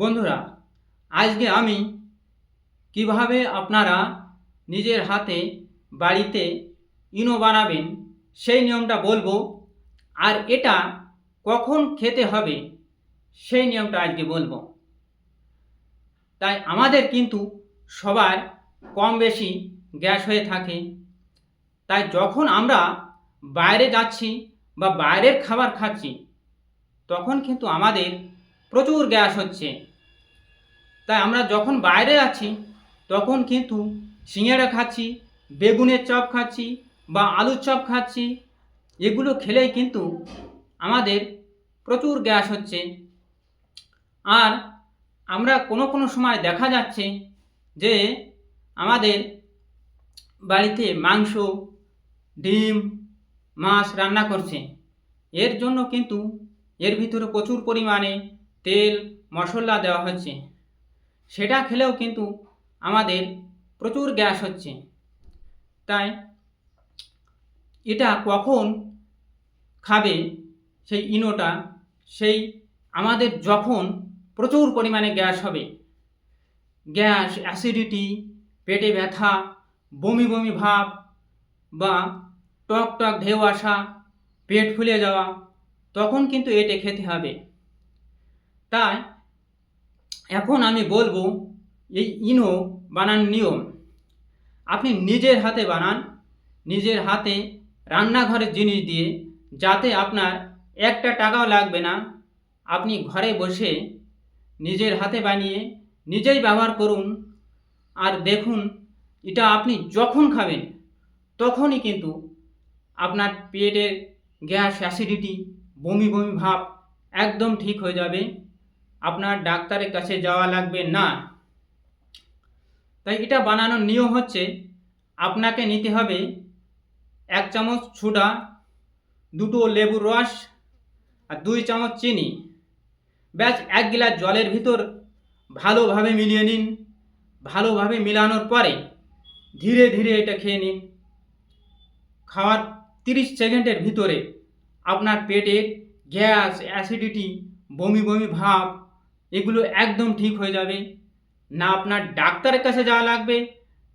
বন্ধুরা, আজকে আমি কীভাবে আপনারা নিজের হাতে বাড়িতে ইনো বানাবেন সেই নিয়মটা বলব, আর এটা কখন খেতে হবে সেই নিয়মটা আজকে বলব। তাই আমাদের কিন্তু সবার কম বেশি গ্যাস হয়ে থাকে। তাই যখন আমরা বাইরে যাচ্ছি বা বাইরের খাবার খাচ্ছি, তখন কিন্তু আমাদের প্রচুর গ্যাস হচ্ছে। তাই আমরা যখন বাইরে আছি, তখন কিন্তু সিঙ্গাড়া খাচ্ছি, বেগুনের চপ খাচ্ছি বা আলুর চপ খাচ্ছি, এগুলো খেলেই কিন্তু আমাদের প্রচুর গ্যাস হচ্ছে। আর আমরা কোনো কোনো সময় দেখা যাচ্ছে যে আমাদের বাড়িতে মাংস, ডিম, মাছ রান্না করছে। এর জন্য কিন্তু এর ভিতরে প্রচুর পরিমাণে তেল, মশলা দেওয়া হচ্ছে। সেটা খেলেও কিন্তু আমাদের প্রচুর গ্যাস হচ্ছে। তাই এটা কখন খাবে সেই ইনোটা, সেই আমাদের যখন প্রচুর পরিমাণে গ্যাস হবে। গ্যাস, অ্যাসিডিটি, পেটে ব্যথা, বমি বমি ভাব বা টক টক ঢেউ আসা, পেট ফুলে যাওয়া, তখন কিন্তু এটা খেতে হবে। তাই এখন আমি বলব, এই ইনো বানান নিয়ম। আপনি নিজের হাতে বানান, নিজের হাতে রান্নাঘরের জিনিস দিয়ে, যাতে আপনার একটা টাকাও লাগবে না। আপনি ঘরে বসে নিজের হাতে বানিয়ে নিজেই ব্যবহার করুন। আর দেখুন, এটা আপনি যখন খাবেন, তখনই কিন্তু আপনার পেটের গ্যাস, অ্যাসিডিটি, বমি বমি ভাব একদম ঠিক হয়ে যাবে। আপনার ডাক্তারের কাছে যাওয়া লাগবে না। তাই এটা বানানোর নিয়ম হচ্ছে আপনাকে নিতে হবে এক চামচ ছুডা দুটো লেবুর রস আর দুই চামচ চিনি। ব্যাস, এক গ্লাস জলের ভিতর ভালোভাবে মিলিয়ে নিন। ভালোভাবে মিলানোর পরে ধীরে ধীরে এটা খেয়ে নিন। খাওয়ার তিরিশ সেকেন্ডের ভিতরে আপনার পেটের গ্যাস, অ্যাসিডিটি, বমি বমি ভাব এগুলো একদম ঠিক হয়ে যাবে। না আপনার ডাক্তারের কাছে যাওয়া লাগবে,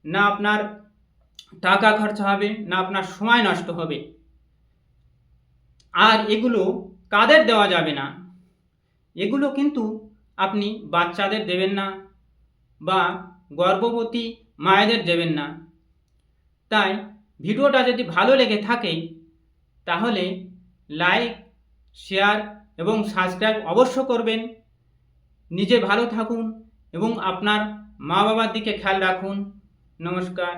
না আপনার টাকা খরচা হবে, না আপনার সময় নষ্ট হবে। আর এগুলো কাদের দেওয়া যাবে না? এগুলো কিন্তু আপনি বাচ্চাদের দেবেন না বা গর্ভবতী মায়েদের দেবেন না। তাই ভিডিওটা যদি ভালো লেগে থাকে, তাহলে লাইক, শেয়ার এবং সাবস্ক্রাইব অবশ্য করবেন। নিজে ভালো থাকুন এবং আপনার মা বাবার দিকে খেয়াল রাখুন। নমস্কার।